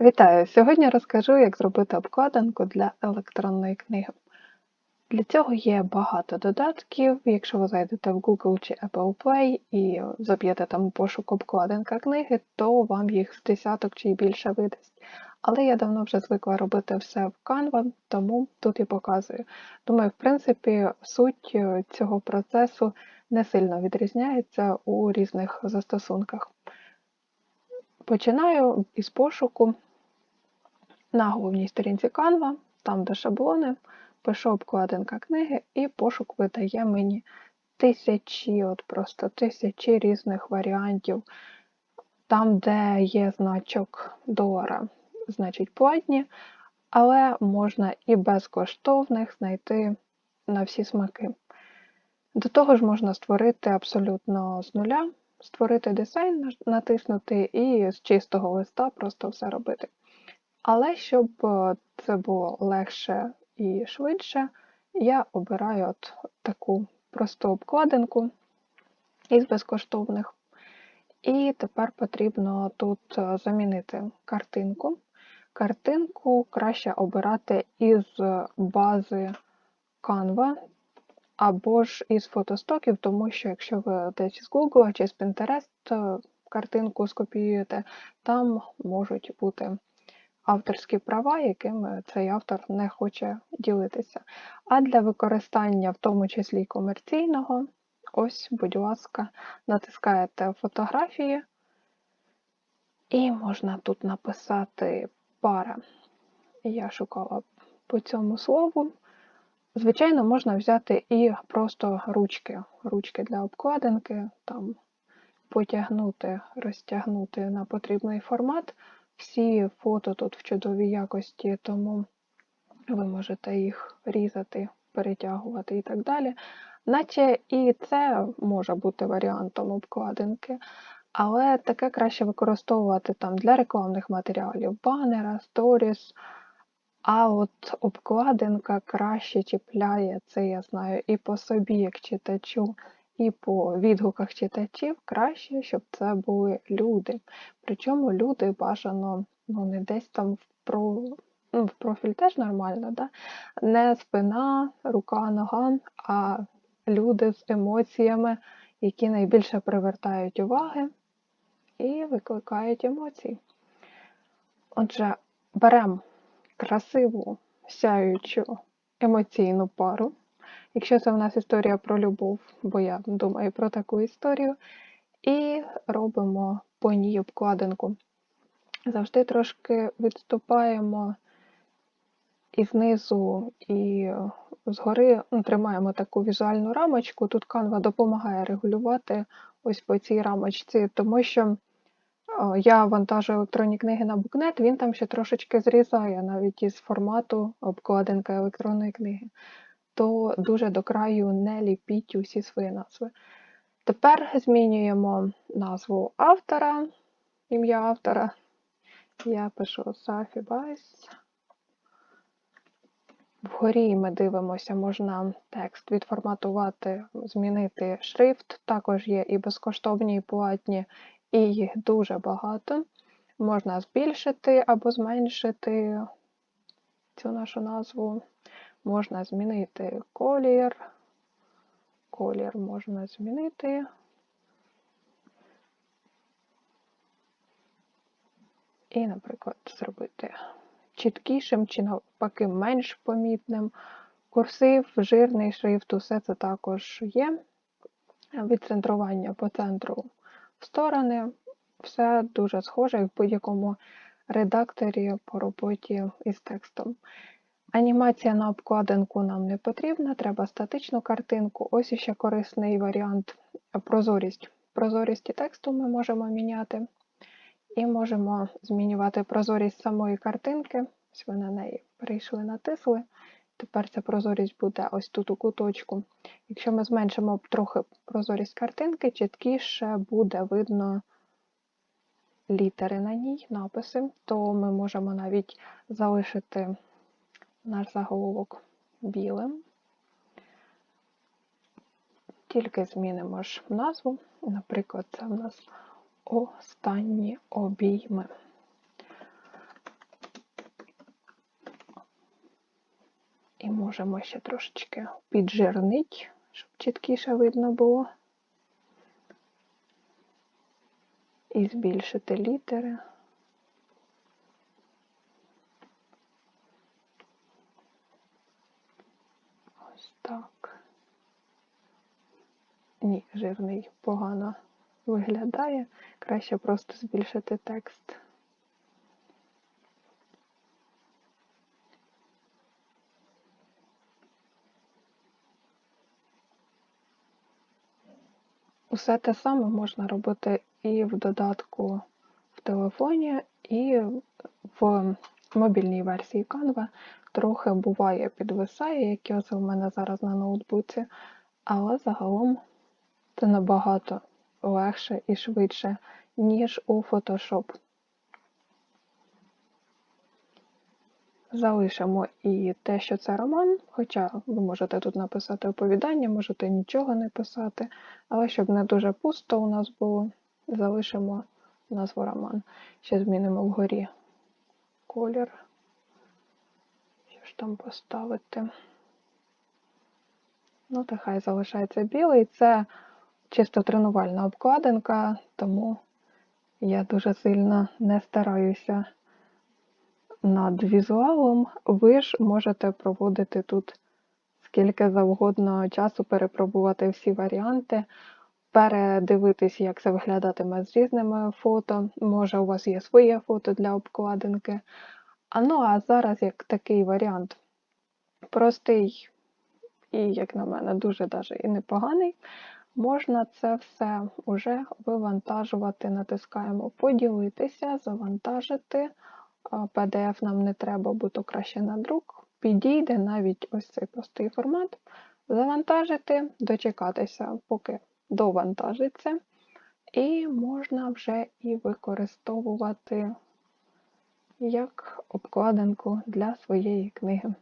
Вітаю! Сьогодні розкажу, як зробити обкладинку для електронної книги. Для цього є багато додатків. Якщо ви зайдете в Google чи Apple Play і заб'єте там пошук обкладинка книги, то вам їх з десяток чи більше видасть. Але я давно вже звикла робити все в Canva, тому тут і показую. Думаю, в принципі, суть е, цього процесу не сильно відрізняється у різних застосунках. Починаю із пошуку на головній сторінці Canva, там де шаблони, пишу обкладинка книги, і пошук видає мені тисячі, от просто тисячі різних варіантів. Там, де є значок долара, значить платні, але можна і безкоштовних знайти на всі смаки. До того ж можна створити абсолютно з нуля, створити дизайн, натиснути і з чистого листа просто все робити. Але щоб е, це було легше і швидше, я обираю от таку просту обкладинку із безкоштовних. І тепер потрібно тут е, замінити картинку. Картинку краще обирати із бази Canva або ж із фотостоків, тому що якщо ви десь з Google чи з Pinterest картинку скопіюєте, там можуть бути авторські права, якими цей автор не хоче ділитися. А для використання, в тому числі комерційного, ось, будь ласка, натискаєте фотографії, і можна тут написати пара. Я шукала по цьому слову. Звичайно, можна взяти і просто ручки, ручки для обкладинки, там потягнути, розтягнути на потрібний формат. Всі фото тут в чудовій якості, тому ви можете їх різати, перетягувати і так далі. Наче і це може бути варіантом обкладинки, але таке краще використовувати там для рекламних матеріалів, банера, сторіс. А от обкладинка краще чіпляє це, я знаю, і по собі, як читачу, і по відгуках читачів краще, щоб це були люди. Причому люди бажано ну, не десь там в про. Ну, в профіль теж нормально, да? не спина, рука, нога, а люди з емоціями, які найбільше привертають уваги і викликають емоції. Отже, беремо красиву, сяючу емоційну пару. Якщо це в нас історія про любов, бо я думаю про таку історію, і робимо по ній обкладинку. Завжди трошки відступаємо і знизу, і згори ну, тримаємо таку візуальну рамочку. Тут канва допомагає регулювати ось по цій рамочці, тому що я вантажу електронні книги на букнет, він там ще трошечки зрізає навіть із формату обкладинка електронної книги то дуже до краю не ліпіть усі свої назви. Тепер змінюємо назву автора, ім'я автора. Я пишу Сафі Байс. Вгорі ми дивимося, можна текст відформатувати, змінити шрифт. Також є і безкоштовні, і платні, і їх дуже багато. Можна збільшити або зменшити цю нашу назву. Можна змінити колір. Колір можна змінити. І, наприклад, зробити чіткішим чи навпаки менш помітним. Курсив, жирний шрифт, усе це також є. Відцентрування по центру сторони. Все дуже схоже, як в будь-якому редакторі по роботі із текстом. Анімація на обкладинку нам не потрібна, треба статичну картинку. Ось ще корисний варіант прозорість. Прозорість тексту ми можемо міняти. І можемо змінювати прозорість самої картинки. Ось ви на неї перейшли, натисли. Тепер ця прозорість буде ось тут у куточку. Якщо ми зменшимо трохи прозорість картинки, чіткіше буде видно літери на ній, написи, то ми можемо навіть залишити наш заголовок білим. Тільки змінимо ж назву, наприклад, це в нас останні обійми. І можемо ще трошечки піджирнити, щоб чіткіше видно було. І збільшити літери. Ось так. Ні, жирний погано виглядає. Краще просто збільшити текст. Усе те саме можна робити і в додатку в телефоні, і в мобільній версії Canva. Трохи буває підвисає, як і ось в мене зараз на ноутбуці, але загалом це набагато легше і швидше, ніж у Photoshop. Залишимо і те, що це роман, хоча ви можете тут написати оповідання, можете нічого не писати, але щоб не дуже пусто у нас було, залишимо назву роман. Ще змінимо вгорі колір. Що ж там поставити? Ну, та хай залишається білий. Це чисто тренувальна обкладинка, тому я дуже сильно не стараюся над візуалом. Ви ж можете проводити тут скільки завгодно часу, перепробувати всі варіанти, передивитись, як це виглядатиме з різними фото. Може, у вас є своє фото для обкладинки. А ну, а зараз як такий варіант простий і, як на мене, дуже даже і непоганий. Можна це все вже вивантажувати. Натискаємо поділитися, завантажити. PDF нам не треба, бо то краще на друк. Підійде навіть ось цей простий формат. Завантажити, дочекатися, поки довантажиться. І можна вже і використовувати як обкладинку для своєї книги.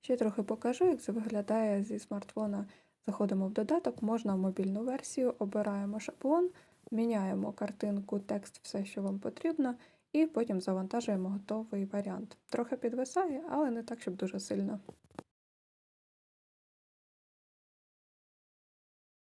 Ще трохи покажу, як це виглядає зі смартфона. Заходимо в додаток, можна в мобільну версію, обираємо шаблон, міняємо картинку, текст, все, що вам потрібно, і потім завантажуємо готовий варіант. Трохи підвисає, але не так, щоб дуже сильно.